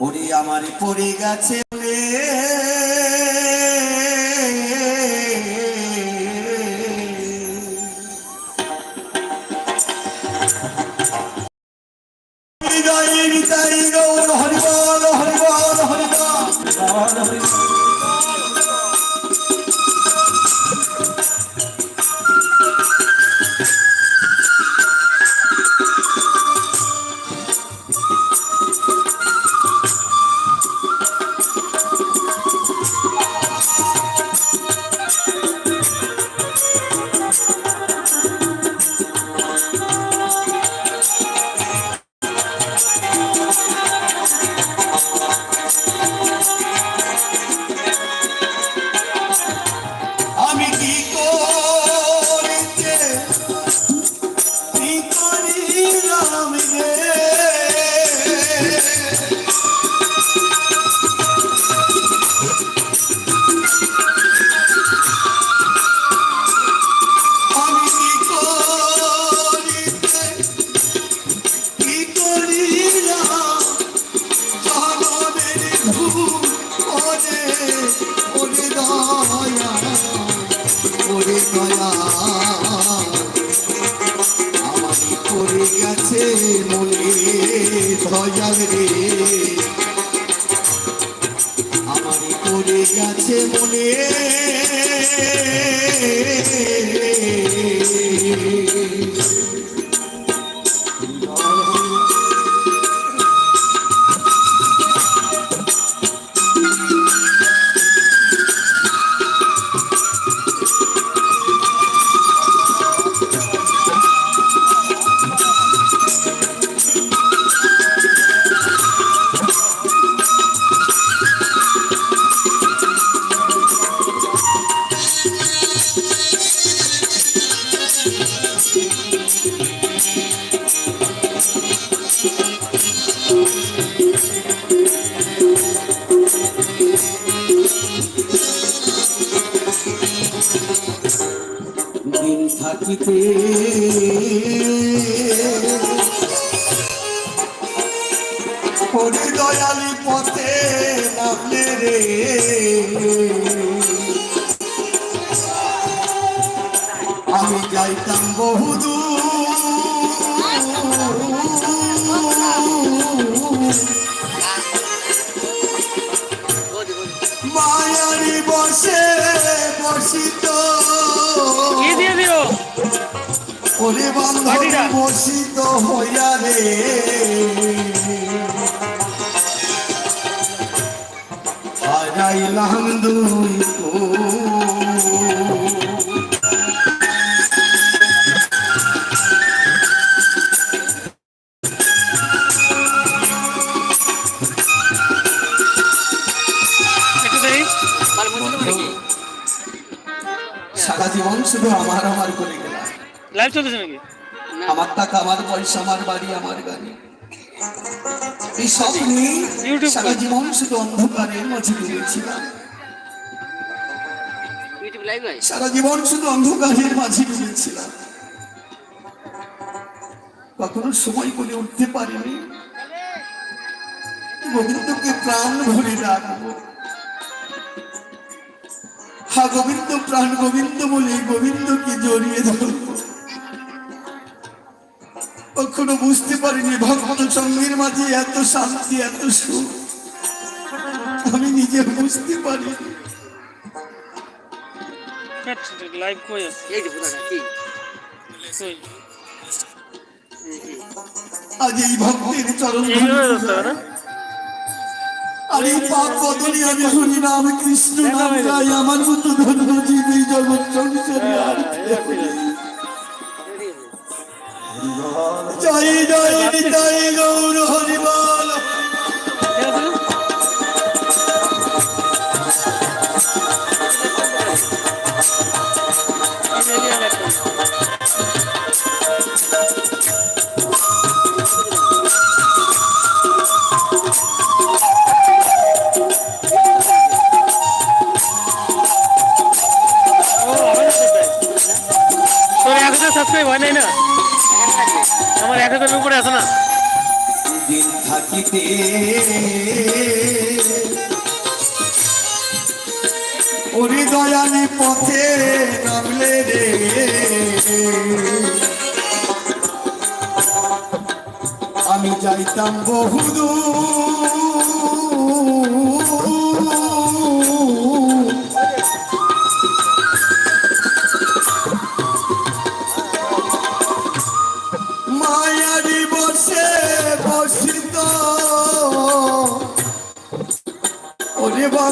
ওরে আমার পড়ে গেছে ওরে থাকিতে। হরি পথে নামলে রে। আমি যাইতাম বহুদূর। ওরে বান্ধব পাটিটা। বসিত হইয়া রে হারাইলাম দুই কূল। একটু সারা জীবন শুধু আমার আমার করে গেলাম লাইভ চলতেছে নাকি? আমার টাকা আমার পয়সা আমার বাড়ি আমার গাড়ি। এই সব নিয়ে ইউটিউব সারা জীবন শুধু অন্ধকারের মাঝে ডুবেছিলাম ইউটিউব লাইভ সারা জীবন শুধু অন্ধকারের মাঝে কখনো সময় করে উঠতে পারিনি। গোবিন্দকে প্রাণ ভরে ডাকবো হা গোবিন্দ প্রাণ গোবিন্দ বলে গোবিন্দকে জড়িয়ে ধরবো। কখনো বুঝতে পারিনি ভগবান সঙ্গের মাঝে এত শান্তি এত সুখ। আমি নিজে বুঝতে পারিনি। লাইভ কই আছে? কই? আজ এই ভক্তের চরণ আর এই পাপ বদলে আমি হরি নাম কৃষ্ণ নাম গাই আমার মতো ধর্ম জীব এই জগৎ সংসারে আর কেউ নেই। জয় জয় জয় গৌর হরিবল ঠিক আছে থাকিতে ওরে পথে নামলে রে। আমি যাইতাম বহুদূর।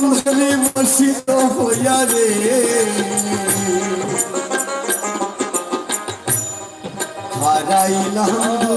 বন্ধনে বসিত হইয়া রে হারাইলাম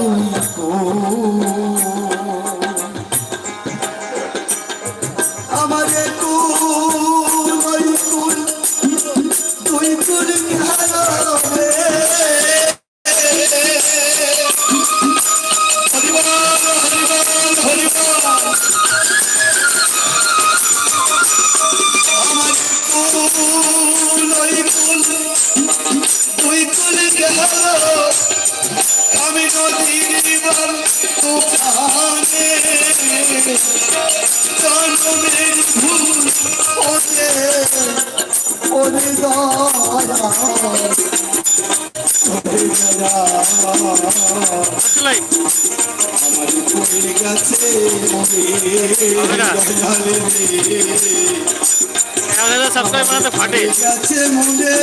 নদীর বল তুফানে জন্মের ভুল ওরে ওরে আমার পড়ে গেছে সাবস্ক্রাইব বানাতে ফাটে গেছে মনে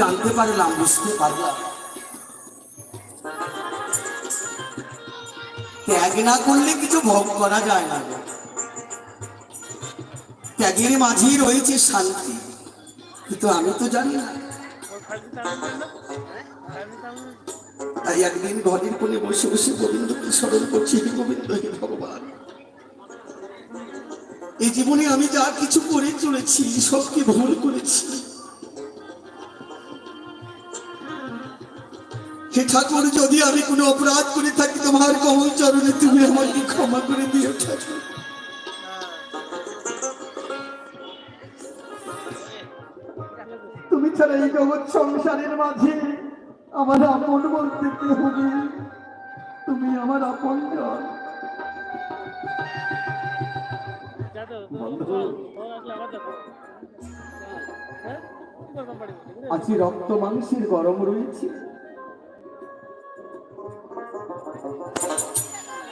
জানতে পারলাম, বুঝতে পারলাম। ত্যাগ না করলে কিছু ভোগ করা যায় না ত্যাগের মাঝেই রয়েছে শান্তি। কিন্তু আমি তো জানি তাই একদিন ঘরের কোণে বসে বসে গোবিন্দকে স্মরণ করছি হে গোবিন্দ, হে ভগবান। এই জীবনে আমি যা কিছু করে চলেছি, সবকে ভুল করেছি। হে ঠাকুর যদি আমি কোনো অপরাধ করে থাকি তোমার কমল চরণে তুমি আমাকে ক্ষমা করে দিও ঠাকুর তুমি ছাড়া এই জগৎ সংসারের মাঝে আমার আপন বলতে কেউ নেই তুমি আমার আপন হ্যাঁ? আছি রক্ত মাংসের গরম রয়েছে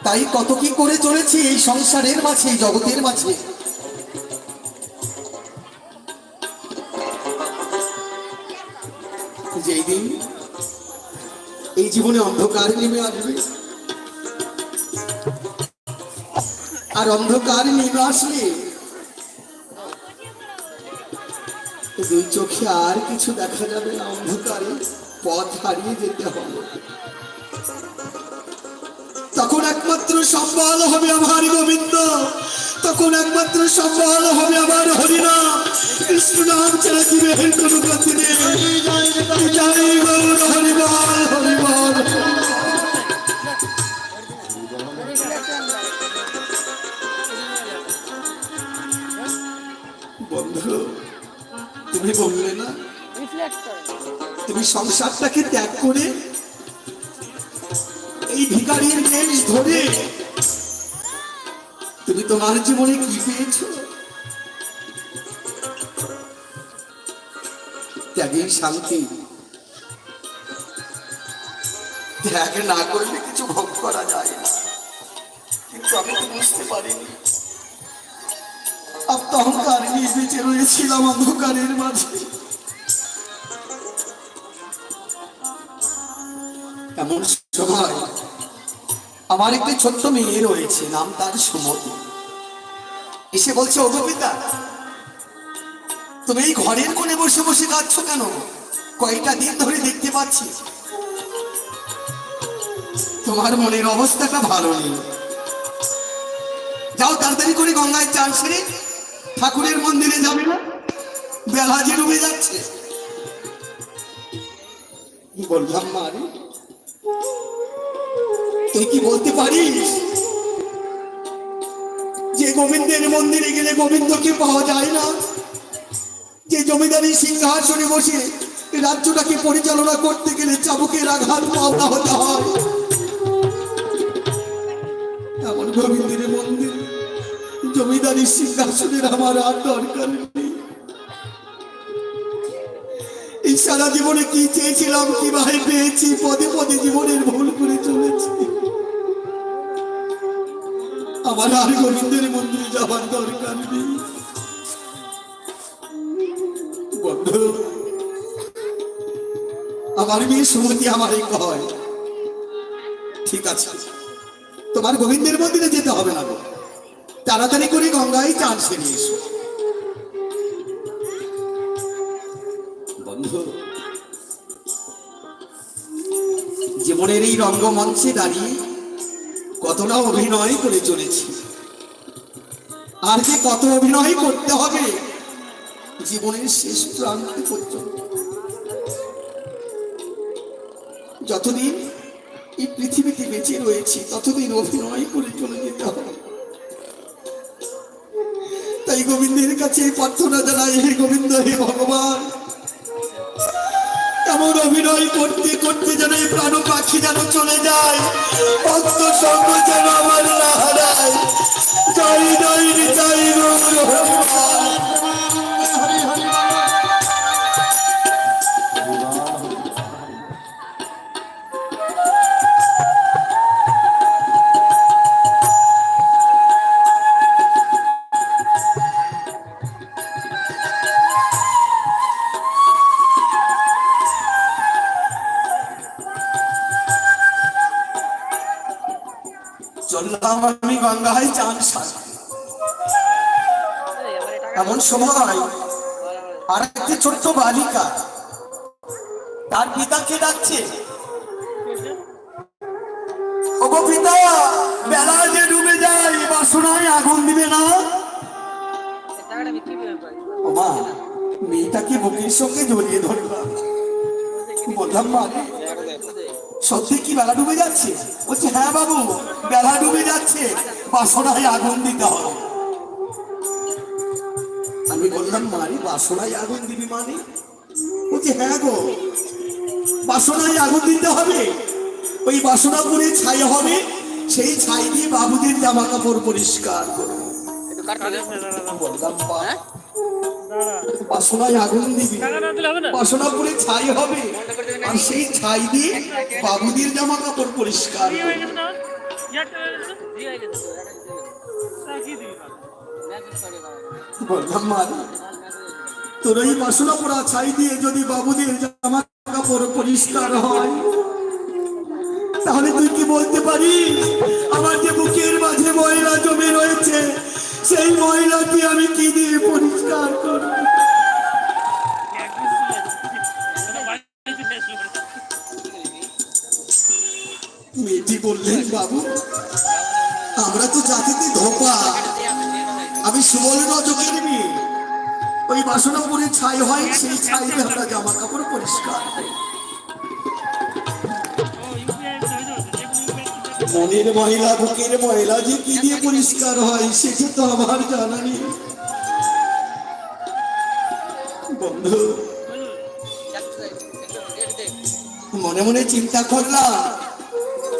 তাই কত কি করে চলেছি এই সংসারের মাঝে, জগতের মাঝে? এই জীবনে অন্ধকার নেমে আসবে। আর অন্ধকার নেমে আসলে দুই চোখে আর কিছু দেখা যাবে না, অন্ধকারে পথ হারিয়ে যেতে হবে। তখন একমাত্র সম্বল হবে আমার গোবিন্দ। তখন একমাত্র সম্বল হবে আমার হরিনা। কৃষ্ণ নাম ছাড়া দিবে বন্ধু তুমি বললে না? তুমি সংসারটাকে ত্যাগ করে এই ভিখারির বেশ ধরে। তুমি তোমার জীবনে কি পেয়েছ? ত্যাগেই শান্তি। ত্যাগ না করলে কিছু ভোগ করা যায় না। কিন্তু আমি তো বুঝতে পারিনি। আত্মহংকার নিয়ে বেঁচে রয়েছিলাম অন্ধকারের মাঝে। এমন সময় আমার একটি ছোট্ট মেয়ে রয়েছে, নাম তার সুমতি। এসে বলছে, ওগো পিতা, তুমি এই ঘরের কোণে বসে বসে কাঁদছ কেন? কয়েকটা দিন ধরে দেখতে পাচ্ছি। তোমার মনের অবস্থাটা ভালো নেই। যাও তাড়াতাড়ি করে গঙ্গায় চান সেরে ঠাকুরের মন্দিরে যাবে না? বেলা যে ডুবে যাচ্ছে। বললাম মারি তুই কি বলতে পারিস? যে গোবিন্দের মন্দিরে গেলে গোবিন্দকে পাওয়া যায় না, যে জমিদারি সিংহাসনে বসে রাজ্যটাকে পরিচালনা করতে গেলে চাবুকের আঘাত পাওনা হতে হয়। এমন গোবিন্দের মন্দির, জমিদারি সিংহাসনের আমার আর দরকার সারা জীবনে কি চেয়েছিলাম কীভাবে পেয়েছি, পদে পদে জীবনের ভুল করে চলেছি। আমার আর গোবিন্দের মন্দিরে যাবার দরকার নেই আমার মেয়ে সুমতি আমারই কয়, ঠিক আছে, তোমার গোবিন্দের মন্দিরে যেতে হবে না। তাড়াতাড়ি করে গঙ্গায় চান সেরে এসো বন্ধু, জীবনের এই রঙ্গমঞ্চে দাঁড়িয়ে কতটা অভিনয় করে চলেছি। আর যে কত অভিনয় করতে হবে, জীবনের শেষ প্রান্তে পর্যন্ত। যতদিন এই পৃথিবীতে বেঁচে রয়েছি, ততদিন অভিনয় করে চলে যেতে হবে। তাই গোবিন্দের কাছে প্রার্থনা জানাই, হে গোবিন্দ, হে ভগবান। এমন অভিনয় করতে করতে যেন এই প্রাণ পাখি যেন চলে যায়। সঙ্গ যেন আমার হারায়। জয় জয় জয় চান। এমন সময় আর একটি ছোট্ট বালিকা তার পিতাকে ডাকছে। পিতা আগুন দিবে না? বিক্রি সঙ্গে সত্যি কি বেলা ডুবে যাচ্ছে? বলছে হ্যাঁ বাবু, বেলা ডুবে যাচ্ছে। বাসনায় আগুন দিতে হবে। আমি বললাম, মারি, বাসনায় আগুন দিবি মানে? বলছে হ্যাঁ গো, বাসনায় আগুন দিতে হবে। ওই বাসনা করে ছাই হবে, সেই ছাই দিয়ে বাবুদের জামা কাপড় পরিষ্কার করব আগুন করে ছাই হবে, আর সেই ছাই দিয়ে বাবুদের জামা কাপড় পরিষ্কার। তোর এই বাসনা পড়া ছাই দিয়ে যদি বাবুদের জামা কাপড় পরিষ্কার হয়, তাহলে তুই কি বলতে পারিস? আমার যে বুকের মাঝে ময়লা জমে রয়েছে, সেই ময়লাকে আমি কি দিয়ে পরিষ্কার করব? বললেন বাবু। আমরা তো জাতিতে ধোপা। আমি সুবল রজকের মেয়ে। ওই বাসনা পরে ছাই হয়, সেই ছাই আমরা জামা কাপড় পরিষ্কার মনের ময়লা বুকের ময়লা যে কি দিয়ে পরিষ্কার হয় সেটা তো আমার জানা নেই। মনে মনে চিন্তা করলাম।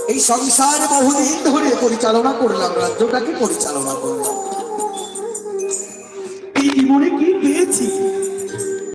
এই সংসার বহুদিন ধরে পরিচালনা করলাম রাজ্যটাকে পরিচালনা করলাম।